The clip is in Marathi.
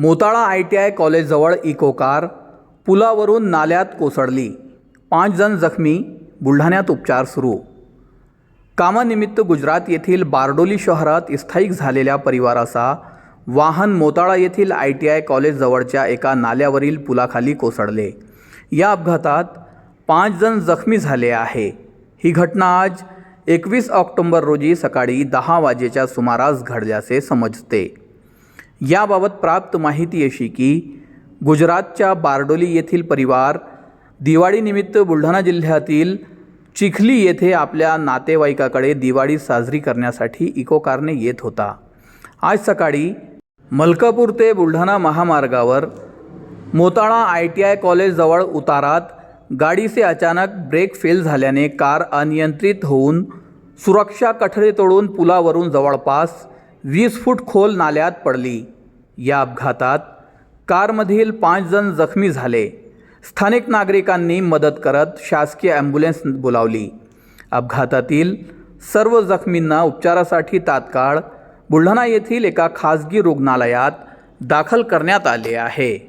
मोताळा आय टी आय कॉलेजजवळ इको कार पुलावरून नाल्यात कोसळली. पाच जण जखमी बुलढाण्यात उपचार सुरू. कामानिमित्त गुजरात येथील बारडोली शहरात स्थायिक झालेल्या परिवाराचा वाहन मोताळा येथील आय टी आय कॉलेजजवळच्या एका नाल्यावरील पुलाखाली कोसळले. या अपघातात पाच जण जखमी झाले आहे. ही घटना आज एकवीस ऑक्टोंबर रोजी सकाळी दहा वाजेच्या सुमारास घडल्याचे समजते. याबाबत प्राप्त माहिती अशी की गुजरातच्या बारडोली येथील परिवार दिवाळीनिमित्त बुलढाणा जिल्ह्यातील चिखली येथे आपल्या नातेवाईकाकडे दिवाळी साजरी करण्यासाठी इको कारने येत होता. आज सकाळी मलकापूर ते बुलढाणा महामार्गावर मोताळा आय टी आय कॉलेजजवळ उतारात गाडीचे अचानक ब्रेक फेल झाल्याने कार अनियंत्रित होऊन सुरक्षा कठडे तोडून पुलावरून जवळपास वीस फूट खोल नाल्यात पडली. या अपघातात कारमधील पाच जण जखमी झाले. स्थानिक नागरिकांनी मदत करत शासकीय ॲम्ब्युलन्स बोलावली. अपघातातील सर्व जखमींना उपचारासाठी तात्काळ बुलढाणा येथील एका खासगी रुग्णालयात दाखल करण्यात आले आहे.